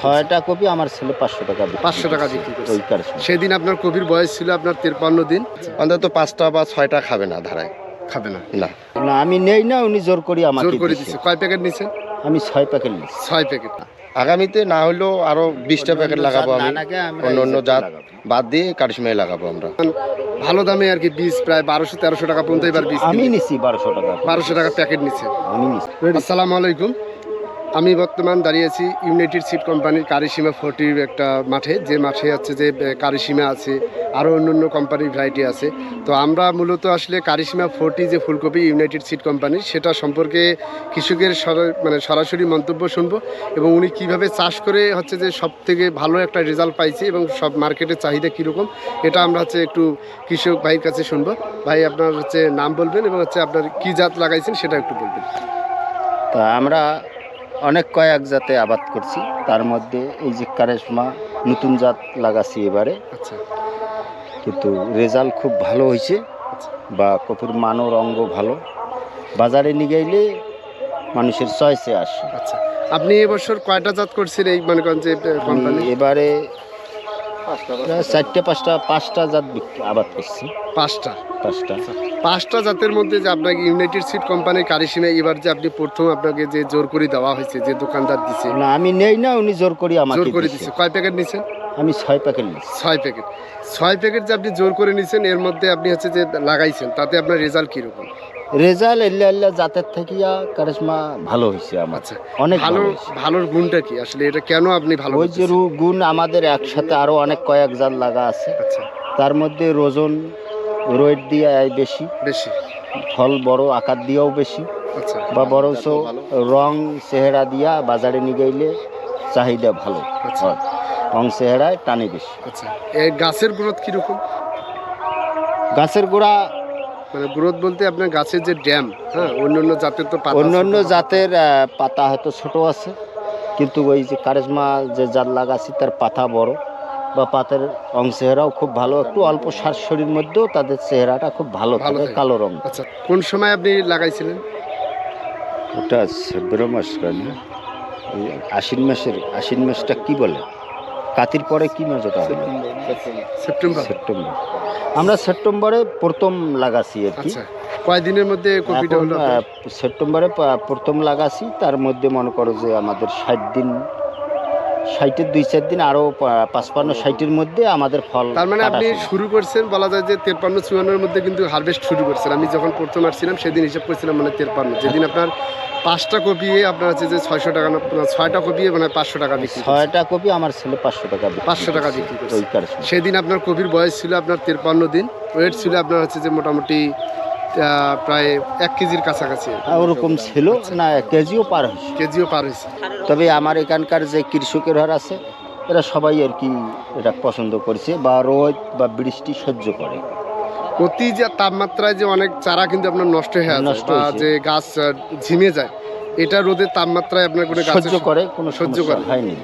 ছয়টা কপি আমার ছেলে পাঁচশো টাকা পাঁচশো টাকা বিক্রি করছে। সেদিন আপনার কপির বয়স ছিল আপনার তিরপান্ন দিন। অন্তত পাঁচটা বা ছয়টা খাবে না ধারায়। খাবে না। না। না আমি নেই না উনি জোর করি আমাকে জোর করে দিচ্ছে কয় প্যাকেট নিছেন? আমি ছয় প্যাকেট নিচ্ছি ছয় প্যাকেট। আগামীতে না হলেও আরও বিশটা প্যাকেট লাগাবো আমি। অন্য অন্য জাত বাদ দিয়ে কারিশমাই লাগাবো আমরা। ভালো দামে আর কি বীজ প্রায় বারোশো তেরোশো টাকা পর্যন্ত এবার বীজ আমি নিছি বারোশো টাকা। বারোশো টাকা প্যাকেট নিচ্ছে আমি নিছি। আসসালামু আলাইকুম। আমি বর্তমান দাঁড়িয়ে আছি ইউনাইটেড সিড কোম্পানির কারিসীমা ফোর্টির একটা মাঠে। যে মাঠে আছে যে কারিসীমা আছে, আরও অন্য অন্য কোম্পানির ভ্যারাইটি আছে। তো আমরা মূলত আসলে কারিসীমা ফোর্টি যে ফুলকপি ইউনাইটেড সিড কোম্পানির সেটা সম্পর্কে কৃষকের মানে সরাসরি মন্তব্য শুনব এবং উনি কীভাবে চাষ করে হচ্ছে যে সব থেকে ভালো একটা রেজাল্ট পাইছে এবং সব মার্কেটের চাহিদা কীরকম, এটা আমরা হচ্ছে একটু কৃষক ভাইয়ের কাছে শুনব। ভাই, আপনার হচ্ছে নাম বলবেন এবং হচ্ছে আপনার কী জাত লাগাইছেন সেটা একটু বলবেন। তা আমরা অনেক কয়েক জাতে আবাদ করছি। তার মধ্যে এই যে কারেশমা নতুন জাত লাগাছি এবারে। আচ্ছা। কিন্তু রেজাল্ট খুব ভালো হয়েছে বা কপির মানও রঙ্গ ভালো। বাজারে নিয়ে গেলে মানুষের চয়েসে আসে। আচ্ছা। আপনি এবছর কয়টা জাত করছেন এই মনে করেন যে কোম্পানি এবারে চারটে পাঁচটা পাঁচটা জাত বিক্রি- আবাদ করছি। পাঁচটা? পাঁচটা। পাঁচটা জাতের মধ্যে যে আপনাকে ইউনাইটেড সিড কোম্পানির কারিসিমে এবার যে আপনি প্রথম আপনাকে যে জোর করে দেওয়া হয়েছে যে দোকানদার দিছে। না আমি নেই না উনি জোর করি জোর করে দিছে। দিচ্ছে কয় প্যাকেট নিছেন? আমি ছয় প্যাকেট নিচ্ছি ছয় প্যাকেট। ছয় প্যাকেট যে আপনি জোর করে নিছেন এর মধ্যে আপনি হচ্ছে যে লাগাইছেন তাতে আপনার রেজাল্ট কীরকম? রেজাল্ট এল্লা এল্লা জাতের থাকিয়া কারিশমা ভালো হয়েছে আমার। আচ্ছা অনেক ভালো ভালো ভালোর গুণটা কি? আসলে এটা কেন আপনি ভালো ওই যে গুণ আমাদের একসাথে আরও অনেক কয়েক জাত লাগা আছে। আচ্ছা। তার মধ্যে রোজন রোয়েট দিয়ে আয় বেশি। বেশি। ফল বড় আকার দিয়েও বেশি। আচ্ছা। বা বরঞ্চ রং চেহারা দিয়া বাজারে নিয়ে গেলে চাহিদা ভালো। রং চেহারায় টানে বেশি। আচ্ছা। এই গাছের গ্রোথ কীরকম? গাছের গোড়া মানে গ্রোথ বলতে আপনার গাছের যে ড্যাম হ্যাঁ অন্য অন্য জাতের তো পাতা অন্য অন্য জাতের পাতা হয়তো ছোট আছে কিন্তু ওই যে কারেজমা যে জাত লাগাচ্ছি তার পাতা বড় বা পাতের রং চেহারাও খুব ভালো একটু অল্প সার শরীর মধ্যেও তাদের চেহারাটা খুব ভালো থাকে। কালো রং আচ্ছা কোন সময় আপনি লাগাইছিলেন? ওটা ফেব্রুয়ারি মাস না ওই আশ্বিন মাসের আশ্বিন মাসটা কি বলে? কাতির পরে কি মাস ওটা হলো? সেপ্টেম্বর। সেপ্টেম্বর। আমরা সেপ্টেম্বরে প্রথম লাগাছি আর কি। আচ্ছা কয় দিনের মধ্যে কপিটা হলো সেপ্টেম্বরে প্রথম লাগাছি তার মধ্যে মনে করো যে আমাদের ষাট দিন ষাটের দুই চার দিন আরও পাঁচপান্ন ষাটের মধ্যে আমাদের ফল তার মানে আপনি শুরু। শুরু করছেন বলা যায় যে তেরপান্ন চুয়ান্নর মধ্যে কিন্তু হারভেস্ট শুরু করছেন। আমি যখন প্রথম আসছিলাম সেদিন হিসাব করছিলাম মানে তেরপান্ন যেদিন আপনার পাঁচটা কপিয়ে আপনার হচ্ছে যে ছয়শো টাকা না ছয়টা কপি মানে পাঁচশো টাকা বিক্রি ছয়টা কপি আমার ছেলে পাঁচশো টাকা পাঁচশো টাকা। বিক্রি। সেদিন আপনার কপির বয়স ছিল আপনার তেরপান্ন দিন ওয়েট ছিল আপনার হচ্ছে যে মোটামুটি প্রায় এক কেজির কাছাকাছি। ওরকম ছিল না কেজিও পার হয়েছে। কেজিও পার হয়েছে। তবে আমার এখানকার যে কৃষকের হার আছে এরা সবাই আর কি এটা পছন্দ করছে বা রোদ বা বৃষ্টি সহ্য করে। অতি যে তাপমাত্রায় যে অনেক চারা কিন্তু আপনার নষ্ট হয়ে যায় বা যে গাছ ঝিমে যায় এটা রোদের তাপমাত্রায় আপনার কোনো সহ্য করে কোনো সহ্য করে।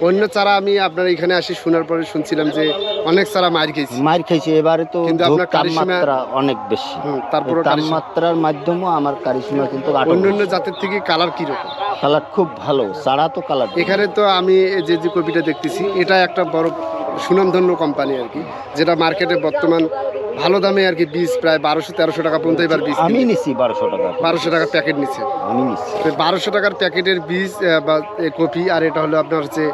অন্য চারা আমি আপনার এখানে আসি শোনার পরে শুনছিলাম যে অনেক চারা মার খেয়েছি। মার খেয়েছে এবারে তো কিন্তু আপনার তাপমাত্রা অনেক বেশি। তারপরে তাপমাত্রার মাধ্যমেও আমার কারিশমা কিন্তু অন্য অন্য জাতের থেকে কালার কীরকম কালার খুব ভালো চারা তো কালার এখানে তো আমি যে যে কপিটা দেখতেছি এটা একটা বড় সুনামধন্য কোম্পানি আর কি যেটা মার্কেটে বর্তমান ভালো দামে আর কি বীজ প্রায় বারোশো তেরোশো টাকা পর্যন্ত এবার বীজ আমি নিছি বারোশো টাকা। বারোশো টাকা প্যাকেট নিচ্ছে আমি নিছি। বারোশো টাকার প্যাকেটের বীজ বা কপি আর এটা হলো আপনার হচ্ছে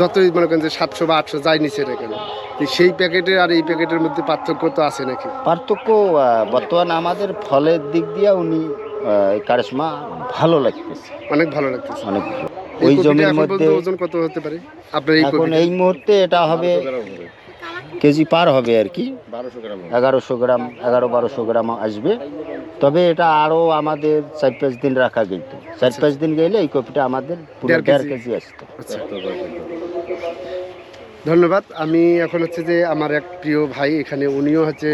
যতই মনে করেন যে সাতশো বা আটশো যাই নিচ্ছে এটা কেন। সেই প্যাকেটের আর এই প্যাকেটের মধ্যে পার্থক্য তো আছে নাকি? পার্থক্য বর্তমান আমাদের ফলের দিক দিয়ে উনি কারিশমা ভালো লাগতেছে। অনেক ভালো লাগতেছে। অনেক ওই জমির মধ্যে ওজন কত হতে পারে? আপনার এই মুহূর্তে এটা হবে কেজি পার হবে আর কি। এগারোশো গ্রাম এগারো বারোশো গ্রাম আসবে। তবে এটা আরও আমাদের চার পাঁচ দিন রাখা গেত চার পাঁচ দিন গেলে এই কপিটা আমাদের পুরো দেড় কেজি। আসতো। আচ্ছা। ধন্যবাদ। আমি এখন হচ্ছে যে আমার এক প্রিয় ভাই এখানে উনিও হচ্ছে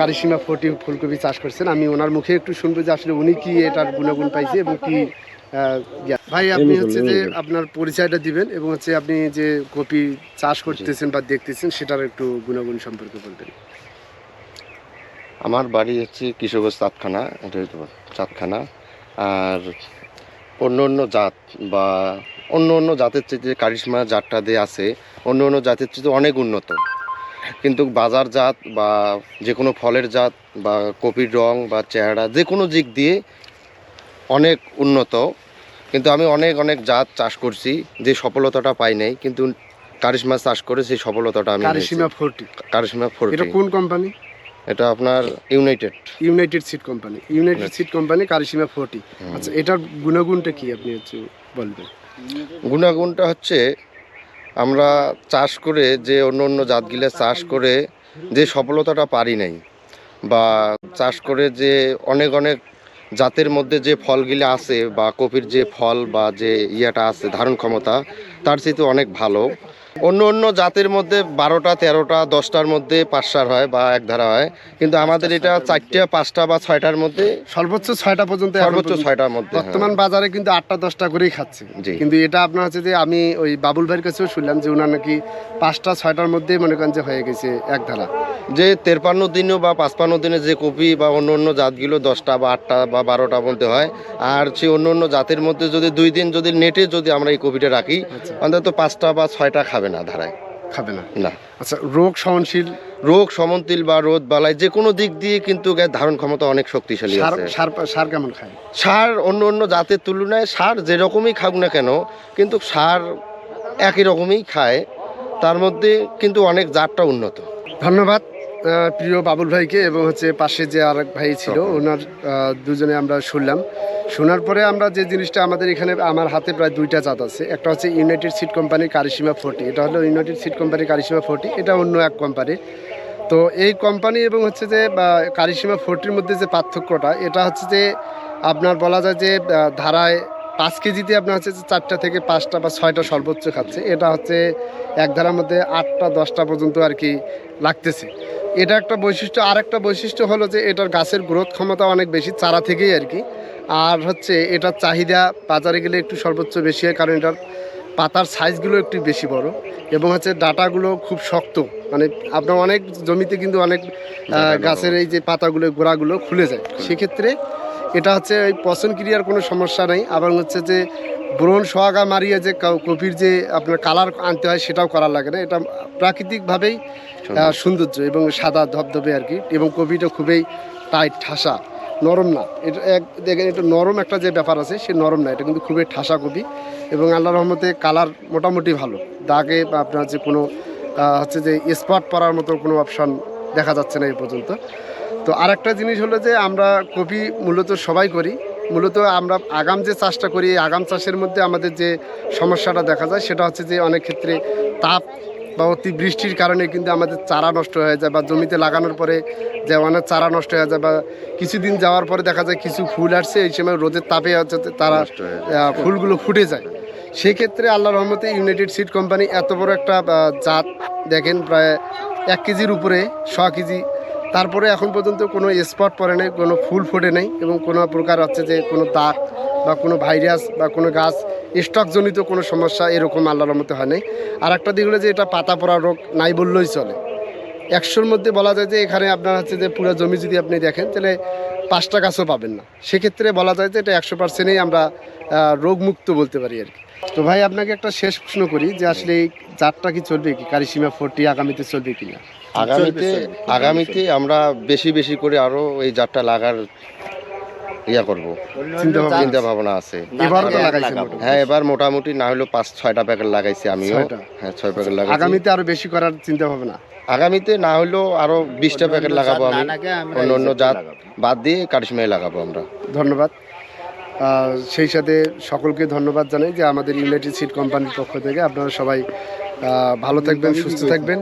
কারিসীমা ফোর্টি ফুলকপি চাষ করছেন। আমি ওনার মুখে একটু শুনব যে আসলে উনি কি এটার গুণাগুণ পাইছে এবং কি। ভাই আপনি হচ্ছে যে আপনার পরিচয়টা দিবেন এবং হচ্ছে আপনি যে কপি চাষ করতেছেন বা দেখতেছেন সেটার একটু গুণাগুণ সম্পর্কে বলবেন। আমার বাড়ি হচ্ছে কৃষকগঞ্জ চাঁদখানা এটা হয়তো চাঁদখানা। আর অন্য অন্য জাত বা অন্য অন্য জাতের চেয়ে যে কারিশমা জাতটা দিয়ে আছে অন্য অন্য জাতের চেয়ে অনেক উন্নত। কিন্তু বাজার জাত বা যে কোনো ফলের জাত বা কপির রং বা চেহারা যে কোনো দিক দিয়ে অনেক উন্নত কিন্তু আমি অনেক অনেক জাত চাষ করছি যে সফলতাটা পাই নাই কিন্তু কারিশমা চাষ করে সেই সফলতাটা আমি কারিশিমা ফোরটি। কারিশমা ফোর এটা কোন কোম্পানি? এটা আপনার United United Seed Company United Seed Company Karishma forty. আচ্ছা এটার গুণাগুণটা কি আপনি হচ্ছে বলবেন? গুণাগুণটা হচ্ছে আমরা চাষ করে যে অন্য অন্য জাতগুলো চাষ করে যে সফলতাটা পারি নাই বা চাষ করে যে অনেক অনেক জাতের মধ্যে যে ফলগুলি আছে বা কপির যে ফল বা যে ইয়েটা আছে ধারণ ক্ষমতা, তার চেয়ে অনেক ভালো। অন্য অন্য জাতের মধ্যে বারোটা তেরোটা দশটার মধ্যে পাঁচটার হয় বা এক ধারা হয়। কিন্তু আমাদের এটা চারটা পাঁচটা বা ছয়টার মধ্যে সর্বোচ্চ ছয়টা পর্যন্ত সর্বোচ্চ ছয়টার মধ্যে হ্যাঁ। বর্তমান বাজারে কিন্তু আটটা দশটা করেই খাচ্ছে। কিন্তু এটা আপনার হচ্ছে যে আমি ওই বাবুল ভাইয়ের কাছেও শুনলাম যে ওনার নাকি পাঁচটা ছয়টার মধ্যেই মনে করেন যে হয়ে গেছে এক ধারা। যে তেরপান্ন দিনও বা পাঁচপান্ন দিনে যে কপি বা অন্য অন্য জাতগুলো দশটা বা আটটা বা বারোটা মধ্যে হয় আর সে অন্য অন্য জাতের মধ্যে যদি দুই দিন যদি নেটে যদি আমরা এই কপিটা রাখি আচ্ছা। অন্তত পাঁচটা বা ছয়টা খাবে। না ধারায়। খাবে না। না। আচ্ছা রোগ সহনশীল রোগ সমন্তিল বা রোদ বালাই যে কোনো দিক দিয়ে কিন্তু গায়ের ধারণ ক্ষমতা অনেক শক্তিশালী সার সার কেমন খায়? সার অন্য অন্য জাতের তুলনায় সার যেরকমই খাক না কেন কিন্তু সার একই রকমই খায়। তার মধ্যে কিন্তু অনেক জাতটা উন্নত। ধন্যবাদ। প্রিয় বাবুল ভাইকে এবং হচ্ছে পাশে যে আরেক ভাই ছিল ওনার দুজনে আমরা শুনলাম। শোনার পরে আমরা যে জিনিসটা আমাদের এখানে আমার হাতে প্রায় দুইটা জাত আছে। একটা হচ্ছে ইউনাইটেড সিড কোম্পানির কারিসীমা ফোর্টি এটা হলো ইউনাইটেড সিড কোম্পানির কারিসীমা ফোর্টি এটা অন্য এক কোম্পানি তো এই কোম্পানি এবং হচ্ছে যে কারিসীমা ফোর্টির মধ্যে যে পার্থক্যটা এটা হচ্ছে যে আপনার বলা যায় যে ধারায় পাঁচ কেজিতে আপনার হচ্ছে যে চারটা থেকে পাঁচটা বা ছয়টা সর্বোচ্চ খাচ্ছে। এটা হচ্ছে এক ধারার মধ্যে আটটা দশটা পর্যন্ত আর কি লাগতেছে। এটা একটা বৈশিষ্ট্য। আর একটা বৈশিষ্ট্য হলো যে এটার গাছের গ্রোথ ক্ষমতা অনেক বেশি চারা থেকেই আর কি। আর হচ্ছে এটার চাহিদা বাজারে গেলে একটু সর্বোচ্চ বেশি হয় কারণ এটার পাতার সাইজগুলো একটু বেশি বড়। এবং হচ্ছে ডাটাগুলো খুব শক্ত। মানে আপনার অনেক জমিতে কিন্তু অনেক গাছের এই যে পাতাগুলো গোড়াগুলো খুলে যায়। সেক্ষেত্রে এটা হচ্ছে এই পচন ক্রিয়ার কোনো সমস্যা নেই। আবার হচ্ছে যে ব্রণ সোহাগা মারিয়ে যে কপির যে আপনার কালার আনতে হয় সেটাও করার লাগে না। এটা প্রাকৃতিকভাবেই সৌন্দর্য এবং সাদা ধবধবে আর কি। এবং কপিটা খুবই টাইট ঠাসা নরম না। এটা এক দেখেন এটা নরম একটা যে ব্যাপার আছে সে নরম না। এটা কিন্তু খুবই ঠাসা কপি এবং আল্লাহ রহমতে কালার মোটামুটি ভালো। দাগে বা আপনার যে কোনো হচ্ছে যে স্পট পরার মতো কোনো অপশন দেখা যাচ্ছে না এই পর্যন্ত। তো আরেকটা জিনিস হলো যে আমরা কপি মূলত সবাই করি। মূলত আমরা আগাম যে চাষটা করি আগাম চাষের মধ্যে আমাদের যে সমস্যাটা দেখা যায় সেটা হচ্ছে যে অনেক ক্ষেত্রে তাপ বা অতি বৃষ্টির কারণে কিন্তু আমাদের চারা নষ্ট হয়ে যায় বা জমিতে লাগানোর পরে যে অনেক চারা নষ্ট হয়ে যায় বা কিছুদিন যাওয়ার পরে দেখা যায় কিছু ফুল আসছে এই সময় রোদের তাপে হচ্ছে তারা ফুলগুলো ফুটে যায়। সেক্ষেত্রে আল্লাহ রহমতে ইউনাইটেড সিড কোম্পানি এত বড় একটা জাত দেখেন প্রায় এক কেজির উপরে ছ কেজি তারপরে এখন পর্যন্ত কোনো স্পট পড়ে নেই, কোনো ফুল ফোটে নেই এবং কোনো প্রকার হচ্ছে যে কোনো দাগ বা কোনো ভাইরাস বা কোনো গাছ স্টকজনিত কোনো সমস্যা এরকম আল্লাহর মতো হয় নাই। আর একটা দিক হলো যে এটা পাতা পড়া রোগ নাই বললেই চলে। একশোর মধ্যে বলা যায় যে এখানে আপনার হচ্ছে যে পুরো জমি যদি আপনি দেখেন, তাহলে পাঁচটা গাছও পাবেন না। সেক্ষেত্রে বলা যায় যে এটা একশো পার্সেন্টেই আমরা রোগমুক্ত বলতে পারি আর কি। তো ভাই, আপনাকে একটা শেষ প্রশ্ন করি যে আসলে এই জাতটা কি চলবে কি? কারিসীমা ফোরটি আগামীতে চলবে কিনা? আগামীতে আগামীতে আমরা বেশি বেশি করে আরও এই জাতটা লাগার ইয়া করব। চিন্তা ভাবনা আছে। হ্যাঁ এবার মোটামুটি না হলেও পাঁচ ছয়টা প্যাকেট লাগাইছি আমিও? হ্যাঁ ছয় প্যাকেট লাগাই আগামীতে আরও বেশি করার চিন্তা ভাবনা আগামীতে না হলেও আরও বিশটা প্যাকেট লাগাবো আমি। অন্য অন্য জাত বাদ দিয়ে কারিশমাই লাগাবো আমরা। ধন্যবাদ। সেই সাথে সকলকে ধন্যবাদ জানাই যে আমাদের ইউনাইটেড সিড কোম্পানির পক্ষ থেকে। আপনারা সবাই ভালো থাকবেন সুস্থ থাকবেন।